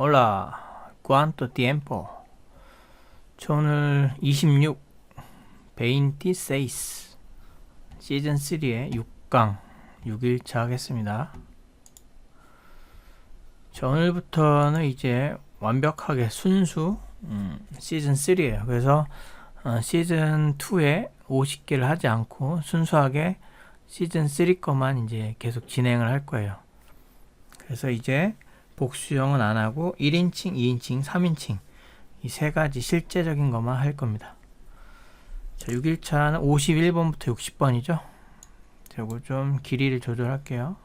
Hola, ¿cuánto tiempo? 저 오늘 26, 26 시즌 3의 6강 6일차 하겠습니다. 자, 오늘부터는 이제 완벽하게 순수 음, 시즌 3예요. 그래서 어, 시즌 2에 50개를 하지 않고 순수하게 시즌 3 것만 이제 계속 진행을 할 거예요. 그래서 이제 복수형은 안 하고 1인칭, 2인칭, 3인칭 이 세 가지 실제적인 것만 할 겁니다. 자, 6일차는 51번부터 60번이죠. 그리고 좀 길이를 조절할게요.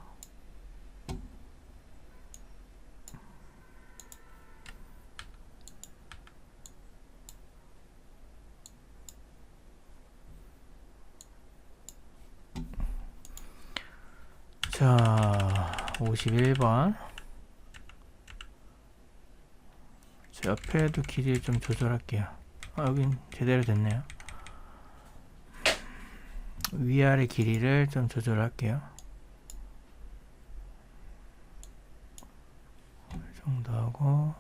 자, 51번. 자, 옆에도 길이를 좀 조절할게요. 아, 여긴 제대로 됐네요. 위아래 길이를 좀 조절할게요. 이 정도 하고.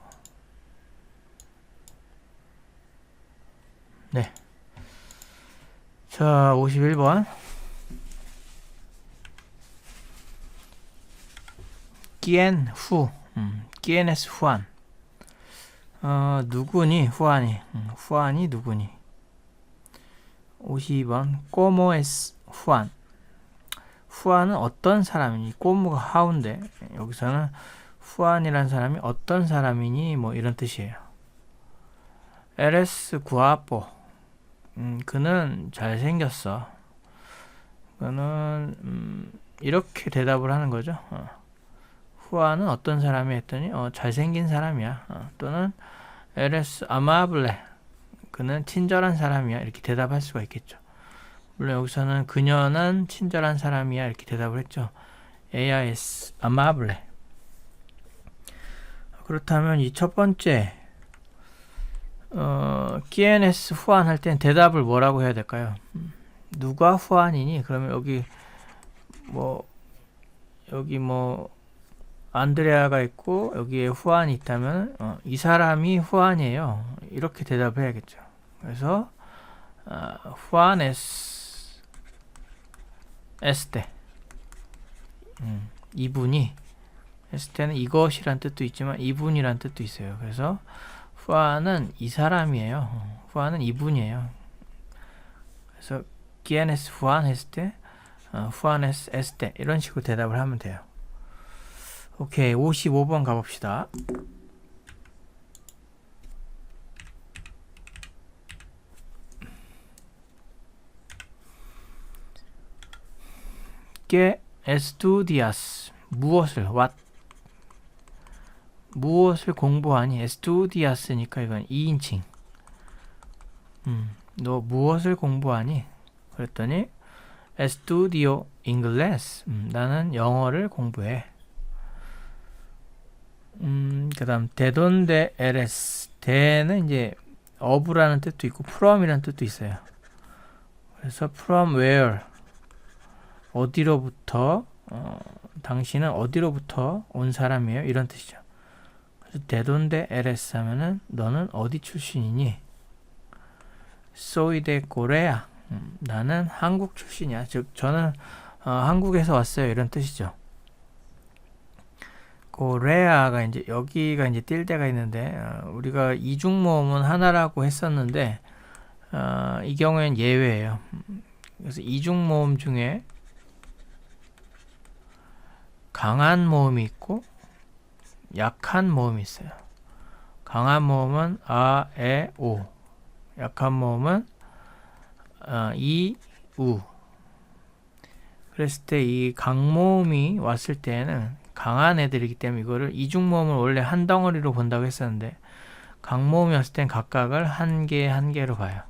네. 자, 51번. 끼엔 후, 음, 끼엔에스 후안. 어, 누구니? 후안이. 음, 후안이 누구니? 52번. 꼬모 에스 후안. 후안은 어떤 사람이니? 꼬모가 하운데 여기서는 후안이란 사람이 어떤 사람이니? 뭐 이런 뜻이에요. 에레스 구아뽀. 음, 그는 잘생겼어. 그는 음, 이렇게 대답을 하는 거죠. 어. 후아는 어떤 사람이 했더니 어, 잘생긴 사람이야. 어, 또는 에레스 아마블레 그는 친절한 사람이야 이렇게 대답할 수가 있겠죠. 물론 여기서는 그녀는 친절한 사람이야 이렇게 대답을 했죠. AIS 아마블레 그렇다면 이 첫 번째 어, QNS 후안 할땐 대답을 뭐라고 해야 될까요? 음, 누가 후안이니? 그러면 여기 뭐 여기 뭐 안드레아가 있고 여기에 후안이 있다면 어, 이 사람이 후안이에요. 이렇게 대답해야겠죠. 그래서 어, 후안 에스 에스테 음, 이분이 에스테는 이것이란 뜻도 있지만 이분이란 뜻도 있어요. 그래서 후안은 이 사람이에요. 후안은 이분이에요. 그래서 기에네스 후안 했을 때 어, 후안에스 에스테 이런 식으로 대답을 하면 돼요. 오케이 55번 가봅시다. que estudias 무엇을 what? 무엇을 공부하니? estudias니까 이건 2인칭. 음, 너 무엇을 공부하니? 그랬더니 estudio inglés 음, 나는 영어를 공부해. 음, 그 다음, 데돈데 LS. 데는 이제, 어부라는 뜻도 있고, from이라는 뜻도 있어요. 그래서, from where. 어디로부터, 어, 당신은 어디로부터 온 사람이에요? 이런 뜻이죠. 그래서, 데돈데 LS 하면은, 너는 어디 출신이니? 소이데 고레아. 음, 나는 한국 출신이야. 즉, 저는, 어, 한국에서 왔어요. 이런 뜻이죠. 고레아가 이제 여기가 이제 뛸 때가 있는데 어, 우리가 이중 모음은 하나라고 했었는데 어, 이 경우에는 예외예요. 그래서 이중 모음 중에 강한 모음이 있고 약한 모음이 있어요. 강한 모음은 아, 에, 오. 약한 모음은 어, 이, 우. 그랬을 때 이 강모음이 왔을 때는 강한 애들이기 때문에 이거를 이중모음을 원래 한 덩어리로 본다고 했었는데 강모음이었을 땐 각각을 한 개 한 개로 봐요.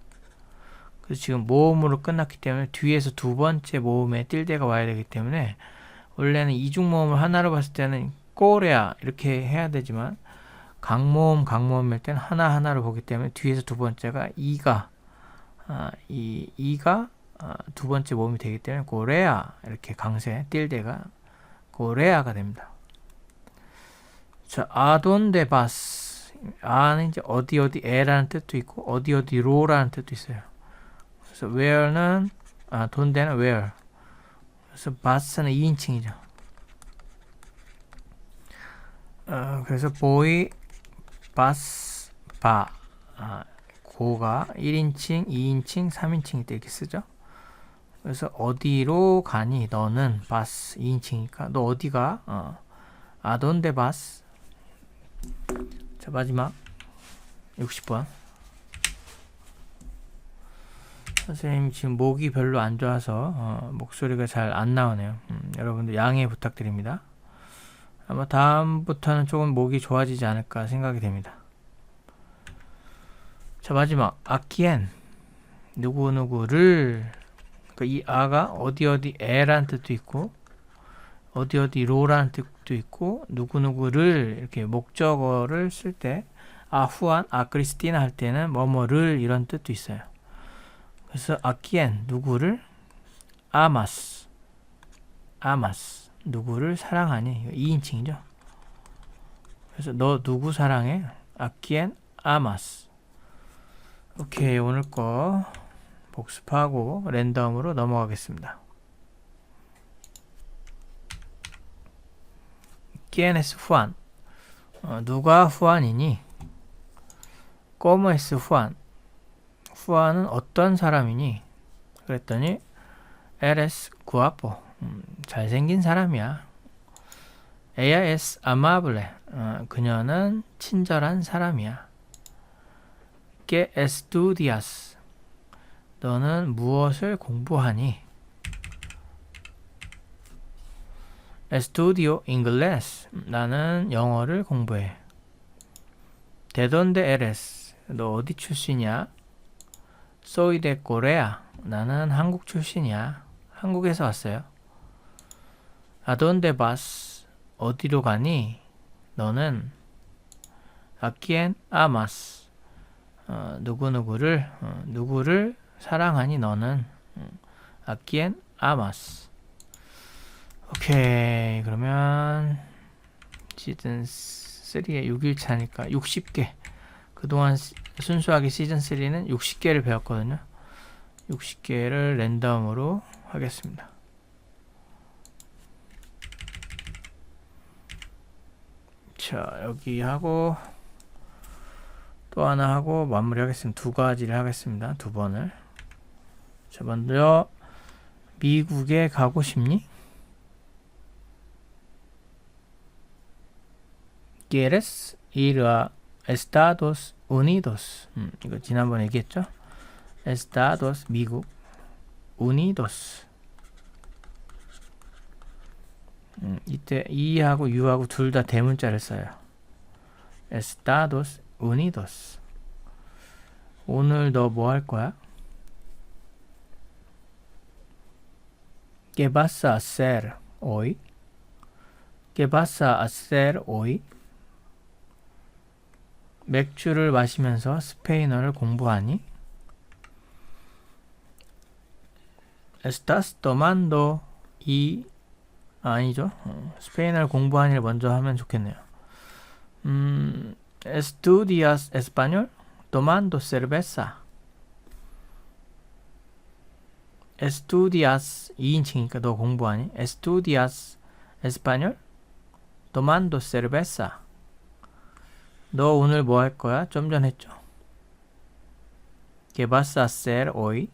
그래서 지금 모음으로 끝났기 때문에 뒤에서 두 번째 모음에 띨대가 와야 되기 때문에 원래는 이중모음을 하나로 봤을 때는 꼬레아 이렇게 해야 되지만 강모음 강모음일 때는 하나 하나로 보기 때문에 뒤에서 두 번째가 이가 아, 이 이가 아, 두 번째 모음이 되기 때문에 고레아 이렇게 강세 띨대가 고레아가 됩니다. 자, 아돈데 바스. 아는 이제 어디 어디 에라는 뜻도 있고 어디 어디 로라는 뜻도 있어요. 그래서 where는 아, 돈데는 where. 그래서 바스는 2인칭이죠. 어, 그래서 보이 바스 바 아, 고가 1인칭, 2인칭, 3인칭 때 이렇게 쓰죠. 그래서 어디로 가니? 너는 바스 2인칭이니까. 너 어디가? 어. 아돈데 바스. 자 마지막. 60번. 선생님 지금 목이 별로 안 좋아서 어, 목소리가 잘 안 나오네요. 음, 여러분들 양해 부탁드립니다. 아마 다음부터는 조금 목이 좋아지지 않을까 생각이 됩니다. 자 마지막. 아키엔. 누구누구를 그러니까 이 아가 어디 어디 에란 뜻도 있고 어디 어디 로라는 뜻도 있고 누구누구를 이렇게 목적어를 쓸 때 아후안, 아크리스티나 할 때는 뭐뭐를 이런 뜻도 있어요. 그래서 아키엔 누구를 아마스 아마스 누구를 사랑하니 2인칭이죠. 그래서 너 누구 사랑해? 아키엔 아마스 오케이 오늘 거 복습하고 랜덤으로 넘어가겠습니다. ¿Quién es Juan? 어, 누가 후안이니? ¿Cómo es Juan? 후안은 어떤 사람이니? 그랬더니 eres guapo. 음, 잘생긴 사람이야. Ella es amable. 어, 그녀는 친절한 사람이야. ¿Qué estudias? 너는 무엇을 공부하니? Estudio inglés. 나는 영어를 공부해. ¿De dónde eres? 너 어디 출신이야? Soy de Corea. 나는 한국 출신이야. 한국에서 왔어요. ¿A dónde vas? 어디로 가니? 너는 ¿A quién amas? 어, 누구누구를 어, 누구를 사랑하니 너는? 음, ¿A quién amas? 오케이. 그러면 시즌 3의 6일차니까 60개. 그동안 시- 순수하게 시즌 3는 60개를 배웠거든요. 60개를 랜덤으로 하겠습니다. 자 여기 하고 또 하나 하고 마무리 하겠습니다. 두 가지를 하겠습니다. 두 번을 자 먼저 미국에 가고 싶니? ¿Quieres ir a Estados Unidos? 음, 이거 지난번에 얘기했죠? Estados 미국 Unidos 음, 이때 이하고 유하고 둘 다 대문자를 써요. Estados Unidos 오늘 너 뭐 할 거야? ¿Qué vas a hacer hoy? ¿Qué vas a hacer hoy? 맥주를 마시면서 스페인어를 공부하니? Estás tomando y 아니죠. 어, 스페인어를 공부하니를 먼저 하면 좋겠네요. 음, estudias español tomando cerveza. Estudias 2인칭이니까 너 공부하니? estudias español tomando cerveza. 너 오늘 뭐 할 거야? 좀 전 했죠. ¿Qué vas a hacer hoy?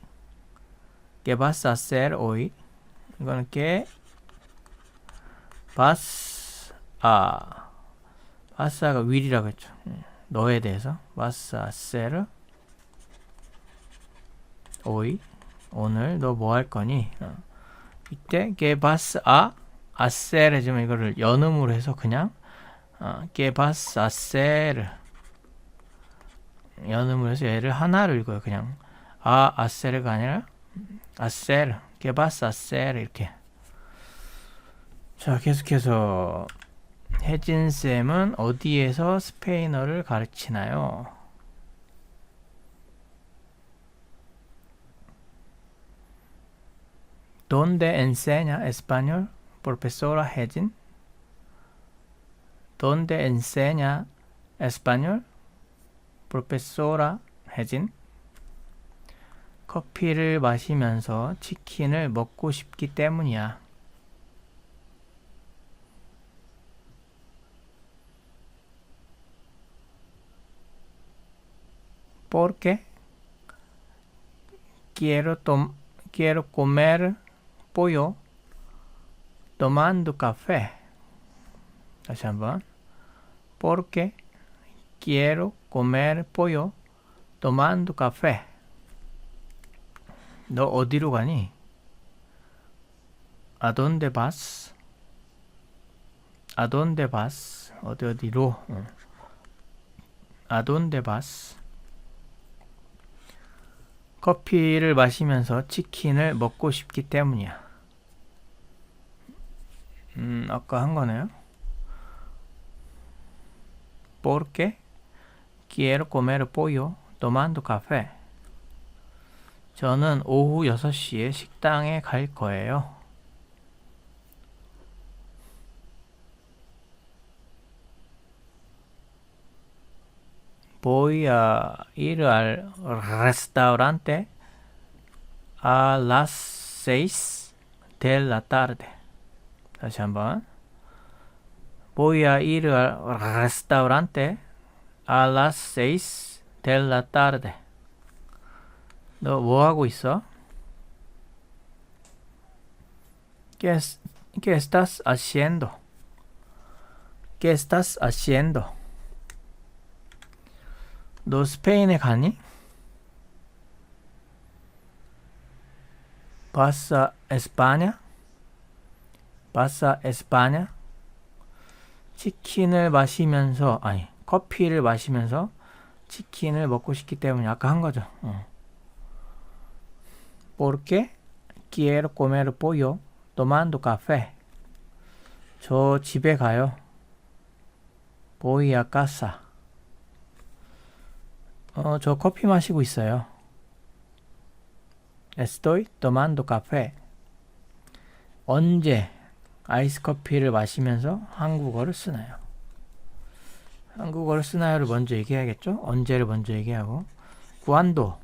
¿Qué vas a hacer hoy? 이거는 ¿Qué vas a vas a가 will이라고 했죠. 음, 너에 대해서 vas a hacer hoy 오늘 너 뭐 할 거니? 어. 이때 ¿Qué vas a hacer 해주면 이거를 연음으로 해서 그냥 어, ¿Qué vas a hacer? 연음을 해서 얘를 하나를 읽어요. 그냥 아, hacer가 아니라 ¿Qué vas a hacer? 이렇게. 자, 계속해서 혜진 쌤은 어디에서 스페인어를 가르치나요? ¿Dónde enseña español? profesora 혜진? ¿Dónde enseña español? Profesora 혜진. 커피를 마시면서 치킨을 먹고 싶기 때문이야. Porque quiero quiero comer pollo tomando café. 다시 한번. Porque quiero comer pollo tomando café. 너 어디로 가니? ¿A dónde vas? ¿A dónde vas? 어디 어디로? 응. ¿A dónde vas? 커피를 마시면서 치킨을 먹고 싶기 때문이야. 음, 아까 한 거네요. Porque quiero comer pollo tomando café. 저는 오후 6시에 식당에 갈 거예요. Voy a ir al restaurante a las seis de la tarde. 다시 한번. Voy a ir al restaurante a las seis de la tarde. 너 뭐 하고 있어? ¿Qué, es, ¿Qué estás haciendo? ¿Qué estás haciendo? 너 스페인에 가니? ¿Vas a España? ¿Vas a España? 치킨을 마시면서 아니 커피를 마시면서 치킨을 먹고 싶기 때문에 아까 한 거죠. 어. Porque quiero comer pollo tomando café. 저 집에 가요. Voy a casa. 어, 저 커피 마시고 있어요. Estoy tomando café. 언제 아이스 커피를 마시면서 한국어를 쓰나요? 한국어를 쓰나요를 먼저 얘기해야겠죠? 언제를 먼저 얘기하고. Cuando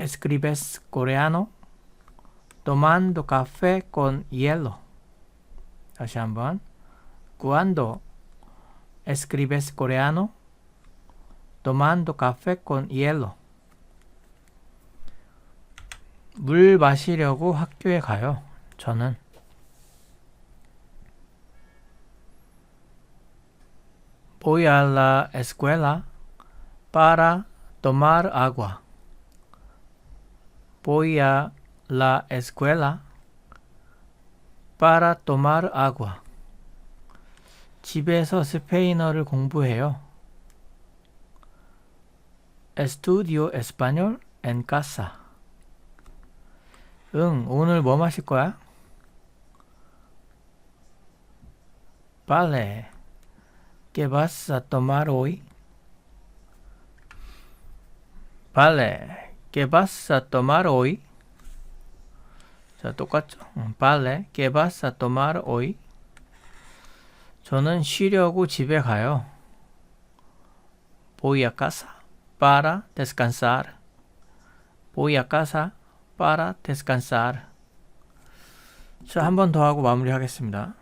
escribes coreano tomando café con hielo. 다시 한번. Cuando escribes coreano tomando café con hielo. 물 마시려고 학교에 가요. 저는 voy a la escuela para tomar agua. Voy a la escuela para tomar agua. 집에서 스페인어를 공부해요. Estudio español en casa. 응, 오늘 뭐 마실 거야? Vale. ¿Qué vas a tomar hoy? Vale. ¿Qué vas a tomar hoy? 자, 똑같죠? 응, Vale. ¿Qué vas a tomar hoy? 저는 쉬려고 집에 가요. Voy a casa para descansar. Voy a casa para descansar. 자, 한 번 더 하고 마무리하겠습니다.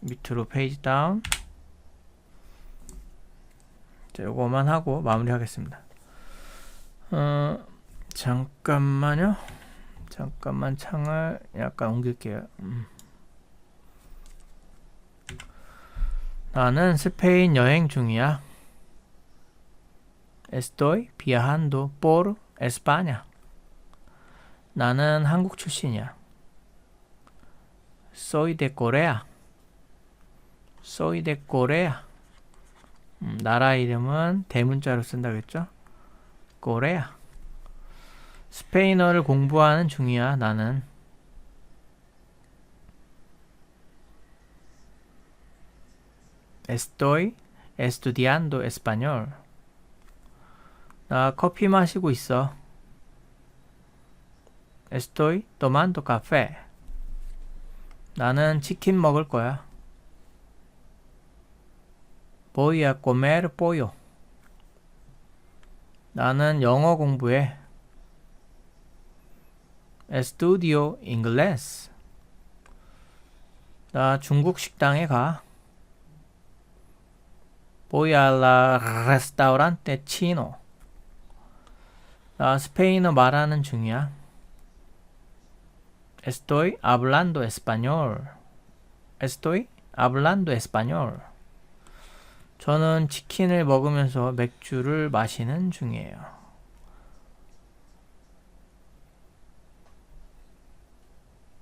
밑으로 페이지 다운. 자, 요거만 하고 마무리하겠습니다. 어, 잠깐만요. 잠깐만 창을 약간 옮길게요. 음. 나는 스페인 여행 중이야. Estoy viajando por España. 나는 한국 출신이야. Soy de Corea. Soy de Corea. 음, 나라 이름은 대문자로 쓴다겠죠? Corea. 스페인어를 공부하는 중이야, 나는. Estoy estudiando español. 나 커피 마시고 있어. Estoy tomando café. 나는 치킨 먹을 거야. Voy a comer pollo. 나는 영어 공부해. Estudio inglés. 나 중국 식당에 가. Voy a la restaurante chino. 나 스페인어 말하는 중이야. Estoy hablando español. Estoy hablando español. 저는 치킨을 먹으면서 맥주를 마시는 중이에요.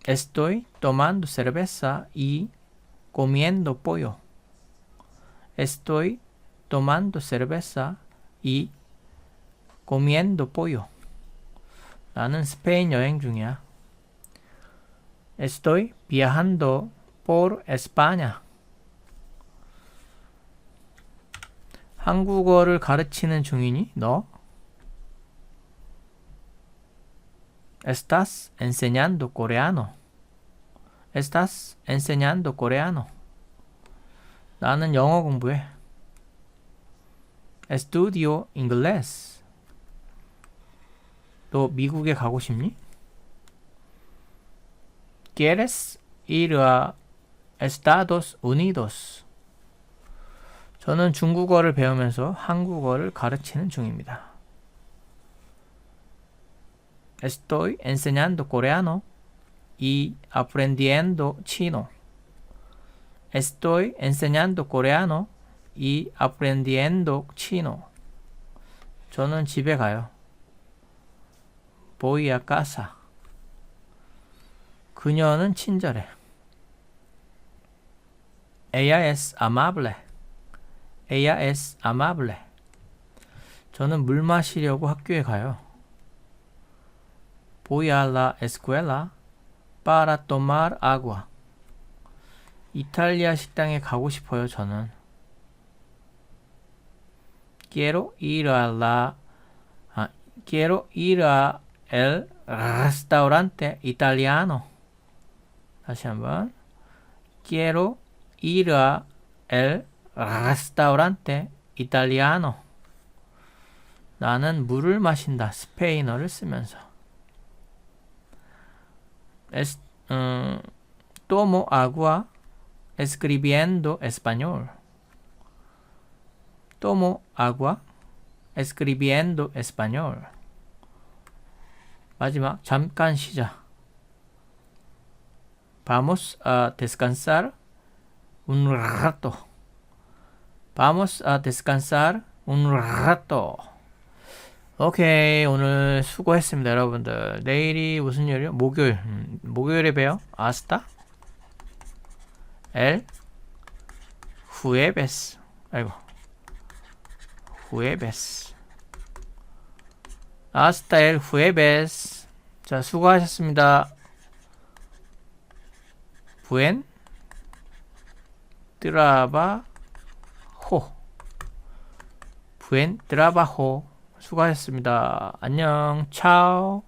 Estoy tomando cerveza y comiendo pollo. Estoy tomando cerveza y comiendo pollo. 나는 스페인 여행 중이야. Estoy viajando por España. 한국어를 가르치는 중이니 너? Estás enseñando coreano. Estás enseñando coreano. 나는 영어 공부해. Estudio inglés. 너 미국에 가고 싶니? ¿Quieres ir a Estados Unidos? 저는 중국어를 배우면서 한국어를 가르치는 중입니다. Estoy enseñando coreano y aprendiendo chino. Estoy enseñando coreano y aprendiendo chino. 저는 집에 가요. A casa. 그녀는 친절해. Ella es amable. Ella es amable. 저는 물 마시려고 학교에 가요. Voy a la escuela para tomar agua. 이탈리아 식당에 가고 싶어요, 저는. Quiero ir a la 아, quiero ir a el restaurante italiano. 다시 한번. Quiero ir a el restaurante italiano. 나는 물을 마신다. 스페인어를 쓰면서. Es, 음, tomo agua escribiendo español. Tomo agua escribiendo español. 마지막 잠깐 쉬자. Vamos a descansar un rato. Vamos a descansar un rato. 오케이 오늘 수고했습니다 여러분들 내일이 무슨 요일이요? 목요일 음, 목요일에 봬요 아스타 엘 후에베스 아이고 후에베스. 아스타 엘 후에베스. 자 수고하셨습니다. 부엔 트라바호. 부엔 트라바호. 수고하셨습니다. 안녕, 차오.